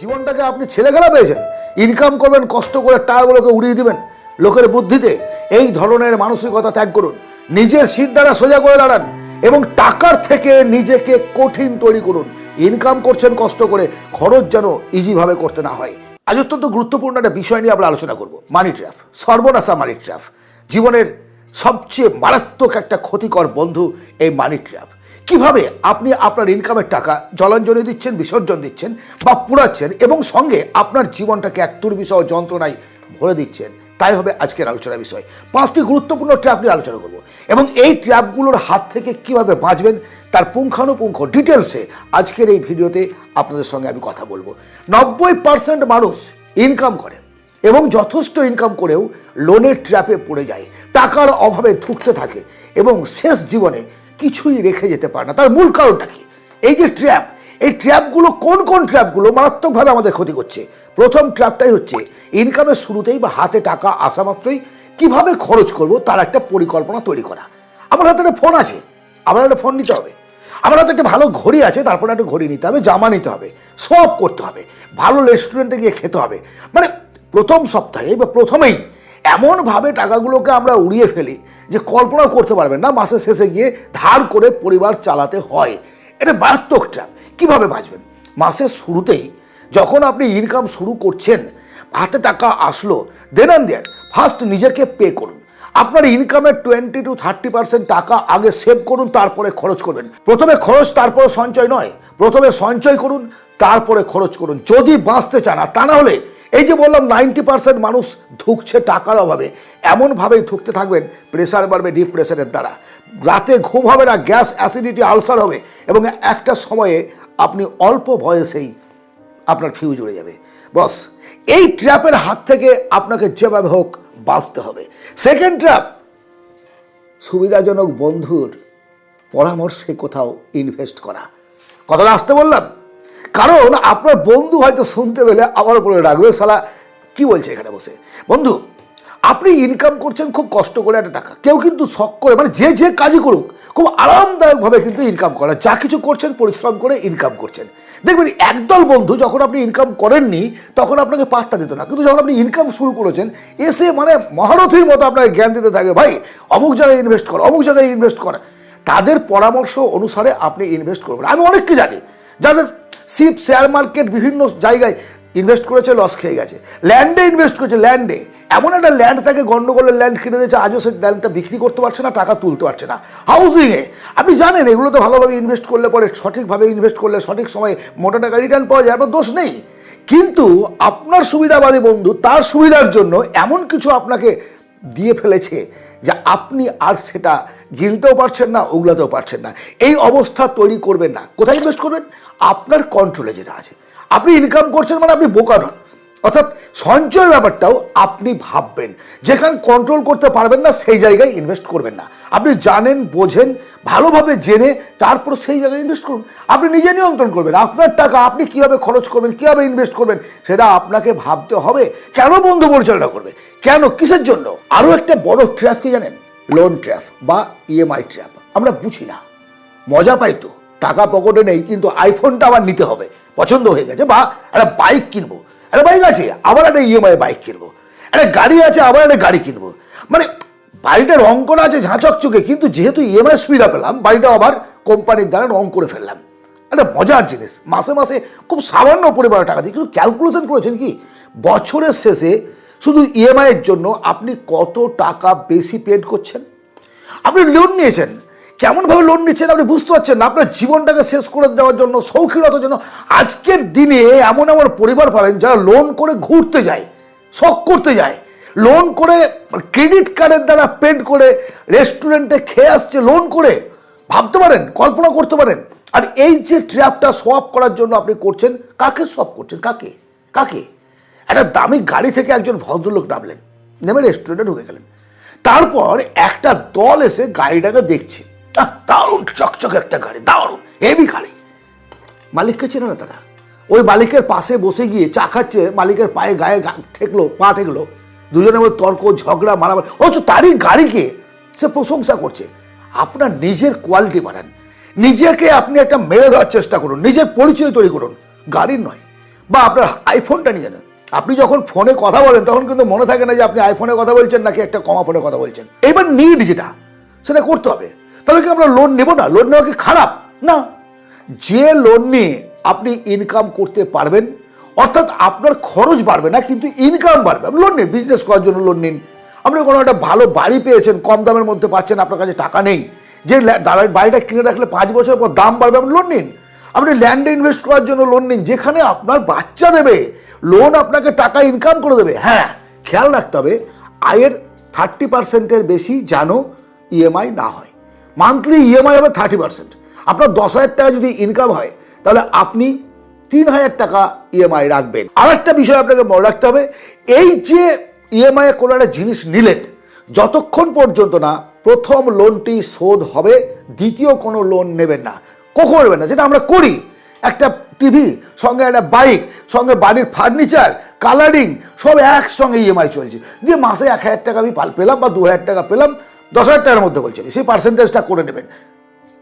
জীবনটাকে আপনি ছেলেখেলা পেয়েছেন। ইনকাম করবেন, কষ্ট করে টাকাগুলোকে উড়িয়ে দিবেন। লোকের বুদ্ধিতে এই ধরনের মানসিকতা ত্যাগ করুন। নিজের শীত দ্বারা সোজা করে দাঁড়ান এবং টাকার থেকে নিজেকে কঠিন তৈরি করুন। ইনকাম করছেন, কষ্ট করে, খরচ যেন ইজিভাবে করতে না হয়। আজ অত্যন্ত গুরুত্বপূর্ণ একটা বিষয় নিয়ে আমরা আলোচনা করব। মানি ট্র্যাপ সর্বনাশা মানি ট্র্যাপ জীবনের সবচেয়ে মারাত্মক একটা ক্ষতিকর বন্ধু এই মানি ট্র্যাপ কীভাবে আপনি আপনার ইনকামের টাকা জলাঞ্জলি দিচ্ছেন, বিসর্জন দিচ্ছেন বা পুড়াচ্ছেন এবং সঙ্গে আপনার জীবনটাকে এক দুর্বিষহ যন্ত্রণায় ভরে দিচ্ছেন? তাই হবে আজকের আলোচনার বিষয়। পাঁচটি গুরুত্বপূর্ণ ট্র্যাপ নিয়ে আলোচনা করব এবং এই ট্র্যাপগুলোর হাত থেকে কীভাবে বাঁচবেন তার পুঙ্খানুপুঙ্খ ডিটেলসে আজকের এই ভিডিওতে আপনাদের সঙ্গে আমি কথা বলব। নব্বই পার্সেন্ট মানুষ ইনকাম করে এবং যথেষ্ট ইনকাম করেও লোনের ট্র্যাপে পড়ে যায়। টাকার অভাবে ধুঁকতে থাকে এবং শেষ জীবনে কিছুই রেখে যেতে পারে না। তার মূল কারণটা কি? এই যে ট্র্যাপ এই ট্র্যাপগুলো কোন কোন ট্র্যাপগুলো মারাত্মকভাবে আমাদের ক্ষতি করছে? প্রথম ট্র্যাপটাই হচ্ছে ইনকামের শুরুতেই বা হাতে টাকা আসা মাত্রই কীভাবে খরচ করব তার একটা পরিকল্পনা তৈরি করা। আমার হাতে একটা ফোন আছে, আমার একটা ফোন নিতে হবে। আমার হাতে একটা ভালো ঘড়ি আছে, তারপরে একটা ঘড়ি নিতে হবে, জামা নিতে হবে, সব করতে হবে। ভালো রেস্টুরেন্টে গিয়ে খেতে হবে। মানে প্রথম সপ্তাহে বা প্রথমেই এমনভাবে টাকাগুলোকে আমরা উড়িয়ে ফেলি যে কল্পনা করতে পারবেন না, মাসের শেষে গিয়ে ধার করে পরিবার চালাতে হয়। এটা মারাত্মক ট্র্যাপ কীভাবে বাঁচবেন? মাসের শুরুতেই যখন আপনি ইনকাম শুরু করছেন, হাতে টাকা আসলো দেন অ্যান্ড দেন ফার্স্ট নিজেকে পে করুন। আপনার ইনকামের টোয়েন্টি টু থার্টি পার্সেন্ট টাকা আগে সেভ করুন, তারপরে খরচ করবেন। প্রথমে খরচ, তারপরে সঞ্চয় নয়। প্রথমে সঞ্চয় করুন, তারপরে খরচ করুন। যদি বাঁচতে চান, আর তা না হলে এই যে বললাম নাইনটি পার্সেন্ট মানুষ ধুকছে টাকার অভাবে। এমনভাবেই ধুকতে থাকবেন প্রেশার বাড়বে ডিপ প্রেশারের দ্বারা। রাতে ঘুম হবে না, গ্যাস, অ্যাসিডিটি, আলসার হবে এবং একটা সময়ে আপনি অল্প বয়সেই আপনার ফিউজ উড়ে যাবে। বস, এই ট্র্যাপের হাত থেকে আপনাকে যেভাবে হোক বাঁচতে হবে। সেকেন্ড ট্র্যাপ, সুবিধাজনক বন্ধুর পরামর্শে কোথাও ইনভেস্ট করা। কথাটা আসতে বললাম। কারণ আপনার বন্ধু হয়তো শুনতে পেলে আমার উপরে রাখবে সালা কি বলছে এখানে বসে? বন্ধু, আপনি ইনকাম করছেন খুব কষ্ট করে একটা টাকা। কেউ কিন্তু শখ করে মানে যে যে কাজই করুক, খুব আরামদায়কভাবে কিন্তু ইনকাম করে। যা কিছু করছেন, পরিশ্রম করে ইনকাম করছেন। দেখবেন, একদল বন্ধু যখন আপনি ইনকাম করেননি, তখন আপনাকে পাত্তা দিত না। কিন্তু যখন আপনি ইনকাম শুরু করেছেন, এসে মানে মহারথীর মতো আপনাকে জ্ঞান দিতে থাকে, ভাই, অমুক জায়গায় ইনভেস্ট কর, অমুক জায়গায় ইনভেস্ট কর। তাদের পরামর্শ অনুসারে আপনি ইনভেস্ট করবেন। আমি অনেককে জানি, যাদের সিপ শেয়ার মার্কেট বিভিন্ন জায়গায় ইনভেস্ট করেছে লস খেয়ে গেছে। ল্যান্ডে ইনভেস্ট করেছে ল্যান্ডে এমন একটা ল্যান্ড তাকে গন্ডগোলের ল্যান্ড কিনে দিয়েছে, আজও সে ল্যান্ডটা বিক্রি করতে পারছে না, টাকা তুলতে পারছে না। হাউসিংয়ে আপনি জানেন, এগুলো তো ভালোভাবে ইনভেস্ট করলে পরে সঠিকভাবে ইনভেস্ট করলে সঠিক সময়ে মোটা টাকা রিটার্ন পাওয়া যায়, আপনার দোষ নেই। কিন্তু আপনার সুবিধাবাদী বন্ধু, তার সুবিধার জন্য এমন কিছু আপনাকে দিয়ে ফেলেছে যে আপনি আর সেটা গিলতেও পারছেন না, উগলাতেও পারছেন না। এই অবস্থা তৈরি করবেন না। কোথায় ইনভেস্ট করবেন? আপনার কন্ট্রোলে যেটা আছে। আপনি ইনকাম করছেন মানে আপনি বোকা নন। অর্থাৎ সঞ্চয়ের ব্যাপারটাও আপনি ভাববেন। যেখানে কন্ট্রোল করতে পারবেন না, সেই জায়গায় ইনভেস্ট করবেন না। আপনি জানেন, বোঝেন, ভালোভাবে জেনে, তারপর সেই জায়গায় ইনভেস্ট করুন। আপনি নিজে নিয়ন্ত্রণ করবেন। আপনার টাকা আপনি কীভাবে খরচ করবেন, কীভাবে ইনভেস্ট করবেন, সেটা আপনাকে ভাবতে হবে। কেন বন্ধু পরিচালনা করবে? কেন? কিসের জন্য? আরও একটা বড় ট্র্যাপ কি জানেন? লোন ট্র্যাপ বা ইএমআই ট্র্যাপ আমরা বুঝি না। মজা পাই তো। টাকা পকেটে নেই, কিন্তু আইফোনটা আবার নিতে হবে। পছন্দ হয়ে গেছে, বা একটা বাইক কিনবো। একটা বাইক আছে, আবার একটা ইএমআই বাইক কিনবো। একটা গাড়ি আছে, আবার একটা গাড়ি কিনবো। মানে বাড়িটা রং করা আছে ঝাঁচকচকে কিন্তু যেহেতু ইএমআই সুবিধা পেলাম, বাড়িটা আবার কোম্পানির দ্বারা রং করে ফেললাম। একটা মজার জিনিস, মাসে মাসে খুব সামান্য পরিমাণে টাকা দিয়ে কিন্তু ক্যালকুলেশন করেছেন কি? বছরের শেষে শুধু ইএমআইয়ের জন্য আপনি কত টাকা বেশি পেড করছেন? আপনি লোন নিয়েছেন কেমনভাবে লোন নিচ্ছেন আপনি বুঝতে পারছেন না। আপনার জীবনটাকে শেষ করে দেওয়ার জন্য, শৌখিনতার জন্য আজকের দিনে এমন এমন পরিবার পাবেন যারা লোন করে ঘুরতে যায়, শখ করতে যায়। লোন করে ক্রেডিট কার্ডের দ্বারা পেড করে রেস্টুরেন্টে খেয়ে আসছে লোন করে। ভাবতে পারেন, কল্পনা করতে পারেন। আর এই যে ট্র্যাপটা সোয়াপ করার জন্য আপনি করছেন, কাকে সোয়াপ করছেন? কাকে? কাকে? একটা দামি গাড়ি থেকে একজন ভদ্রলোক নামলেন, নেমে রেস্টুরেন্টে ঢুকে গেলেন। তারপর একটা দল এসে গাড়িটাকে দেখছে। দারুণ চকচকে একটা গাড়ি, দারুণ হেভি গাড়ি। মালিককে চেনে না তারা? ওই মালিকের পাশে বসে গিয়ে চা খাচ্ছে, মালিকের পায়ে গায়ে ঠেকলো, পা ঠেকলো। দুজনের মধ্যে তর্ক, ঝগড়া, মারামারি। অথচ তারই গাড়িকে সে প্রশংসা করছে। আপনার নিজের কোয়ালিটি বাড়ান। নিজেকে আপনি একটা মেরে দেওয়ার চেষ্টা করুন। নিজের পরিচয় তৈরি করুন। গাড়ির নয়, বা আপনার আইফোনটা নিয়ে নেন। আপনি যখন ফোনে কথা বলেন, তখন কিন্তু মনে থাকে না যে আপনি আইফোনে কথা বলছেন নাকি একটা কমা ফোনে কথা বলছেন। এবার নিড যেটা, সেটা করতে হবে। তাহলে কি আমরা লোন নেব না? লোন নেওয়া কি খারাপ? না। যে লোন নিয়ে আপনি ইনকাম করতে পারবেন, অর্থাৎ আপনার খরচ বাড়বে না, কিন্তু ইনকাম বাড়বে। লোন নিন বিজনেস করার জন্য লোন নিন। আপনি কোনো একটা ভালো বাড়ি পেয়েছেন, কম দামের মধ্যে পাচ্ছেন, আপনার কাছে টাকা নেই। যে দাঁড়ায় বাড়িটা কিনে রাখলে পাঁচ বছর পর দাম বাড়বে, আপনি লোন নিন। আপনি ল্যান্ডে ইনভেস্ট করার জন্য লোন নিন, যেখানে আপনার বাচ্চা দেবে লোন আপনাকে টাকা ইনকাম করে দেবে। হ্যাঁ খেয়াল রাখতে হবে, আয়ের থার্টি পার্সেন্টের বেশি যেন ইএমআই না হয়। মান্থলি ইএমআই হবে থার্টি পার্সেন্ট আপনার দশ হাজার টাকা যদি ইনকাম হয়, তাহলে আপনি তিন হাজার টাকা ইএমআই রাখবেন। আর একটা বিষয় আপনাকে মনে রাখতে হবে, এই যে ইএমআই কোনো একটা জিনিস নিলেন, যতক্ষণ পর্যন্ত না প্রথম লোনটি শোধ হবে, দ্বিতীয় কোনো লোন নেবেন না। কখন নেবেন না, যেটা আমরা করি। একটা টিভি সঙ্গে একটা বাইক সঙ্গে বাড়ির ফার্নিচার কালারিং সব একসঙ্গে ইএমআই চলছে। দিয়ে মাসে এক হাজার টাকা আমি পেলাম বা দু হাজার টাকা পেলাম দশ হাজার টাকার মধ্যে বলছি আমি, সেই পার্সেন্টেজটা করে নেবেন।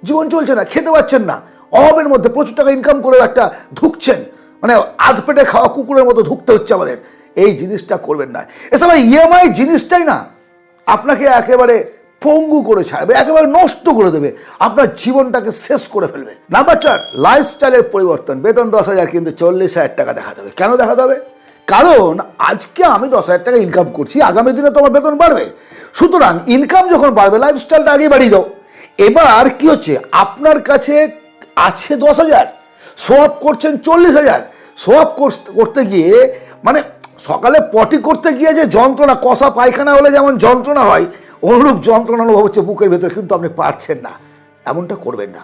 জীবন চলছে না খেতে পাচ্ছেন না। অভাবের মধ্যে প্রচুর টাকা ইনকাম করে একটা ধুকছেন। মানে আধ পেটে খাওয়া কুকুরের মতো ধুকতে হচ্ছে আমাদের। এই জিনিসটা করবেন না। এসব ইএমআই জিনিসটাই না আপনাকে একেবারে পঙ্গু করে ছাড়বে একেবারে নষ্ট করে দেবে। আপনার জীবনটাকে শেষ করে ফেলবে। নাম্বার চার লাইফস্টাইলের পরিবর্তন। বেতন দশ হাজার কিন্তু চল্লিশ হাজার টাকা দেখাতে হবে। কেন দেখাতে হবে? কারণ আজকে আমি দশ হাজার টাকা ইনকাম করছি আগামী দিনে তোমার বেতন বাড়বে। সুতরাং ইনকাম যখন বাড়বে লাইফস্টাইলটা আগেই বাড়িয়ে দাও। এবার কি হচ্ছে? আপনার কাছে আছে দশ হাজার সোয়াপ করছেন চল্লিশ হাজার। সোয়াপ করতে গিয়ে মানে সকালে পটি করতে গিয়ে যে যন্ত্রণা, কষা পায়খানা হলে যেমন যন্ত্রণা হয়, অনুরূপ যন্ত্রণা অনুভব হচ্ছে বুকের ভেতরে, কিন্তু আপনি পারছেন না। এমনটা করবেন না।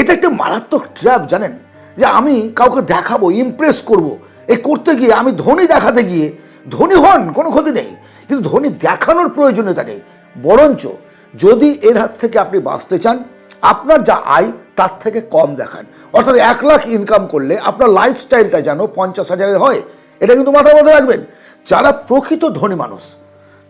এটা একটা মারাত্মক ট্র্যাপ জানেন? যে আমি কাউকে দেখাবো ইমপ্রেস করব। এ করতে গিয়ে, আমি ধনী দেখাতে গিয়ে, ধনী হন, কোনো ক্ষতি নেই। কিন্তু ধনী দেখানোর প্রয়োজনীয়তা নেই। বরঞ্চ যদি এর হাত থেকে আপনি বাঁচতে চান, আপনার যা আয় তার থেকে কম দেখান। অর্থাৎ এক লাখ ইনকাম করলে আপনার লাইফস্টাইলটা যেন পঞ্চাশ হাজারের হয়, এটা কিন্তু মাথার মধ্যে রাখবেন। যারা প্রকৃত ধনী মানুষ,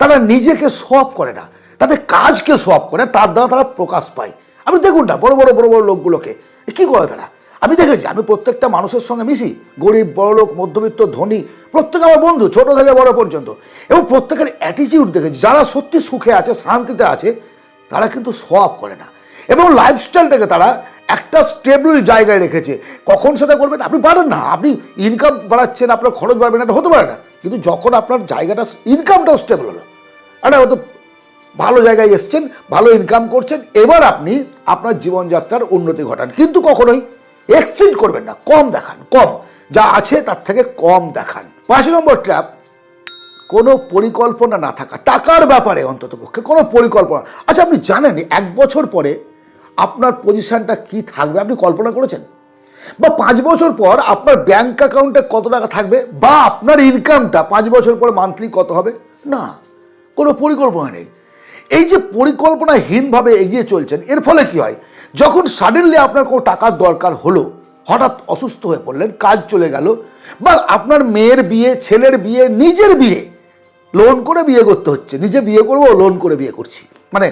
তারা নিজেকে সোয়াপ করে না। তাদের কাজকে সোয়াপ করে, তার দ্বারা তারা প্রকাশ পায়। আপনি দেখুন না, বড় বড় বড় বড় লোকগুলোকে কী করে তারা? আমি দেখেছি, আমি প্রত্যেকটা মানুষের সঙ্গে মিশি। গরিব, বড়লোক, মধ্যবিত্ত, ধনী, প্রত্যেকে আমার বন্ধু, ছোট থেকে বড় পর্যন্ত। এবং প্রত্যেকের অ্যাটিটিউড দেখেছি, যারা সত্যি সুখে আছে, শান্তিতে আছে, তারা কিন্তু সোয়াপ করে না। এবং লাইফস্টাইলটাকে তারা একটা স্টেবল জায়গায় রেখেছে। কখন সেটা করবেন আপনি পারেন না। আপনি ইনকাম বাড়াচ্ছেন, আপনার খরচ বাড়বে না, এটা হতে পারে না। কিন্তু যখন আপনার জায়গাটা ইনকামটাও স্টেবল হলো। একটা হয়তো ভালো জায়গায় এসছেন, ভালো ইনকাম করছেন, এবার আপনি আপনার জীবনযাত্রার উন্নতি ঘটান। কিন্তু কখনোই এক্সচেঞ্জ করবেন না, কম দেখান, কম। যা আছে তার থেকে কম দেখান। পাঁচ নম্বর ট্র্যাপ, কোনো পরিকল্পনা না থাকা, টাকার ব্যাপারে অন্তত পক্ষে কোনো পরিকল্পনা। আচ্ছা আপনি জানেন, এক বছর পরে আপনার পজিশানটা কি থাকবে? আপনি কল্পনা করেছেন? বা পাঁচ বছর পর আপনার ব্যাংক অ্যাকাউন্টে কত টাকা থাকবে? বা আপনার ইনকামটা পাঁচ বছর পর মান্থলি কত হবে? না, কোনো পরিকল্পনা নেই। এই যে পরিকল্পনাহীনভাবে এগিয়ে চলছেন, এর ফলে কি হয়? যখন সাডেনলি আপনার কোনো টাকার দরকার হলো, হঠাৎ অসুস্থ হয়ে পড়লেন, কাজ চলে গেল, বা আপনার মেয়ের বিয়ে, ছেলের বিয়ে, নিজের বিয়ে লোন করে বিয়ে করতে হচ্ছে, নিজে বিয়ে করব লোন করে বিয়ে করছি। মানে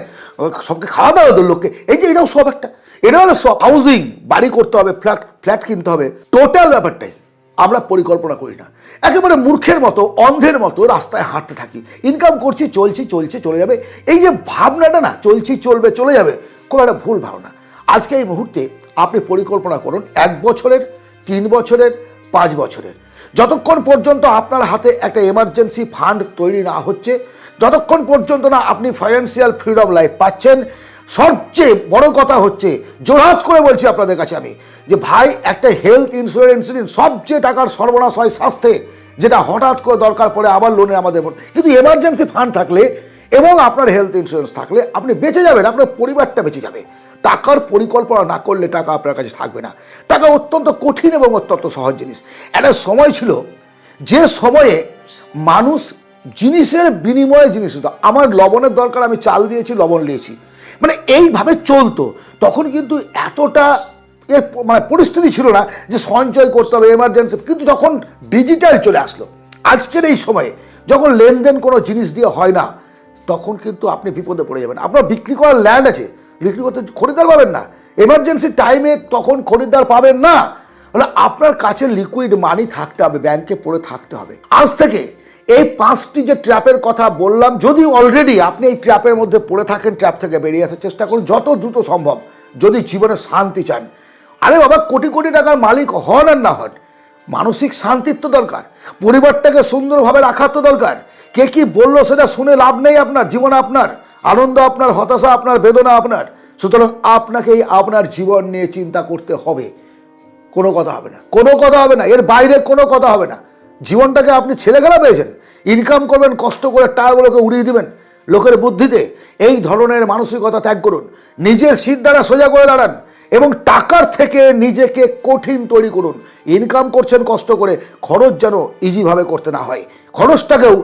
সবকে খাওয়া দাওয়া তো লোককে, এই যে এটাও সব একটা এটা হলো সব হাউজিং বাড়ি করতে হবে ফ্ল্যাট ফ্ল্যাট কিনতে হবে টোটাল ব্যাপারটাই আমরা পরিকল্পনা করি না। একেবারে মূর্খের মতো, অন্ধের মতো রাস্তায় হাঁটতে থাকি। ইনকাম করছি, চলছি, চলছে, চলে যাবে। এই যে ভাবনাটা না, চলছি, চলবে, চলে যাবে কোনো একটা ভুল ভাবনা। আজকে এই মুহূর্তে আপনি পরিকল্পনা করুন এক বছরের, তিন বছরের, পাঁচ বছরের যতক্ষণ পর্যন্ত আপনার হাতে একটা এমার্জেন্সি ফান্ড তৈরি না হচ্ছে, যতক্ষণ পর্যন্ত না আপনি ফাইন্যান্সিয়াল ফ্রিডম লাইফ পাচ্ছেন, সবচেয়ে বড় কথা হচ্ছে জোরহাত করে বলছি আপনাদের কাছে আমি, যে ভাই, একটা হেলথ ইন্স্যুরেন্স নিন, সবচেয়ে টাকার সর্বনাশ হয় স্বাস্থ্যে, যেটা হঠাৎ করে দরকার পড়ে আবার লোনে আমাদের। কিন্তু এমার্জেন্সি ফান্ড থাকলে এবং আপনার হেলথ ইন্স্যুরেন্স থাকলে আপনি বেঁচে যাবেন, আপনার পরিবারটা বেঁচে যাবে টাকার পরিকল্পনা না করলে টাকা আপনার কাছে থাকবে না। টাকা অত্যন্ত কঠিন এবং অত্যন্ত সহজ জিনিস। একটা সময় ছিল, যে সময়ে মানুষ জিনিসের বিনিময়ে জিনিস হতো আমার লবণের দরকার, আমি চাল দিয়েছি, লবণ নিয়েছি মানে এইভাবে চলতো। তখন কিন্তু এতটা এ মানে পরিস্থিতি ছিল না যে সঞ্চয় করতে হবে এমার্জেন্সি কিন্তু যখন ডিজিটাল চলে আসলো, আজকের এই সময়ে যখন লেনদেন কোনো জিনিস দিয়ে হয় না, তখন কিন্তু আপনি বিপদে পড়ে যাবেন। আপনার বিক্রি করার ল্যান্ড আছে বিক্রি করতে খরিদ্দার পাবেন না। এমার্জেন্সি টাইমে তখন খরিদ্দার পাবেন না। হলো আপনার কাছে লিকুইড মানি থাকতে হবে ব্যাংকে পড়ে থাকতে হবে। আজ থেকে এই পাঁচটি যে ট্র্যাপের কথা বললাম, যদি অলরেডি আপনি এই ট্র্যাপের মধ্যে পড়ে থাকেন ট্র্যাপ থেকে বেরিয়ে আসার চেষ্টা করুন, যত দ্রুত সম্ভব, যদি জীবনে শান্তি চান। আরে বাবা, কোটি কোটি টাকার মালিক হন আর না হন, মানসিক শান্তির তো দরকার, পরিবারটাকে সুন্দরভাবে রাখার তো দরকার। কে কি বলল সেটা শুনে লাভ নেই আপনার, জীবন আপনার। আনন্দ আপনার, হতাশা আপনার, বেদনা আপনার। সুতরাং আপনাকেই আপনার জীবন নিয়ে চিন্তা করতে হবে। কোনো কথা হবে না। কোনো কথা হবে না। এর বাইরে কোনো কথা হবে না। জীবনটাকে আপনি ছেলেখেলা পেয়েছেন। ইনকাম করবেন, কষ্ট করে টাকাগুলোকে উড়িয়ে দিবেন লোকের বুদ্ধিতে। এই ধরনের মানসিকতা ত্যাগ করুন। নিজের শীত দ্বারা সোজা করে দাঁড়ান এবং টাকার থেকে নিজেকে কঠিন তৈরি করুন। ইনকাম করছেন কষ্ট করে, খরচ যেন ইজিভাবে করতে না হয়। খরচটাকেও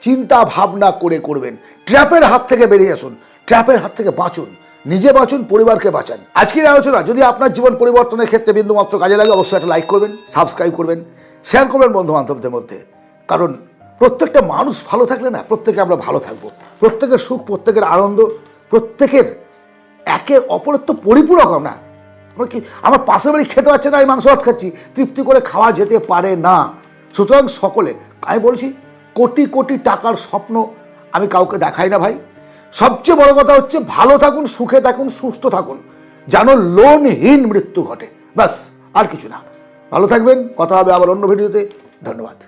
চিন্তা ভাবনা করে করবেন। ট্র্যাপের হাত থেকে বেরিয়ে আসুন। ট্র্যাপের হাত থেকে বাঁচুন। নিজে বাঁচুন, পরিবারকে বাঁচান। আজকের আলোচনা, যদি আপনার জীবন পরিবর্তনের ক্ষেত্রে বিন্দুমাত্র কাজে লাগে, অবশ্যই একটা লাইক করবেন সাবস্ক্রাইব করবেন শেয়ার করবেন বন্ধু বান্ধবদের মধ্যে। কারণ প্রত্যেকটা মানুষ ভালো থাকলে না, প্রত্যেকে আমরা ভালো থাকব। প্রত্যেকের সুখ, প্রত্যেকের আনন্দ, প্রত্যেকের একে অপরের তো পরিপূরক না আমরা কি, আমার পাশের বাড়ি খেতে পাচ্ছে না এই মাংস ভাত খাচ্ছি। তৃপ্তি করে খাওয়া যেতে পারে না। সুতরাং সকলে, আমি বলছি কোটি কোটি টাকার স্বপ্ন আমি কাউকে দেখাই না ভাই। সবচেয়ে বড় কথা হচ্ছে ভালো থাকুন, সুখে থাকুন, সুস্থ থাকুন, যেন লোনহীন মৃত্যু ঘটে। ব্যাস, আর কিছু না। ভালো থাকবেন, কথা হবে আবার অন্য ভিডিওতে। ধন্যবাদ।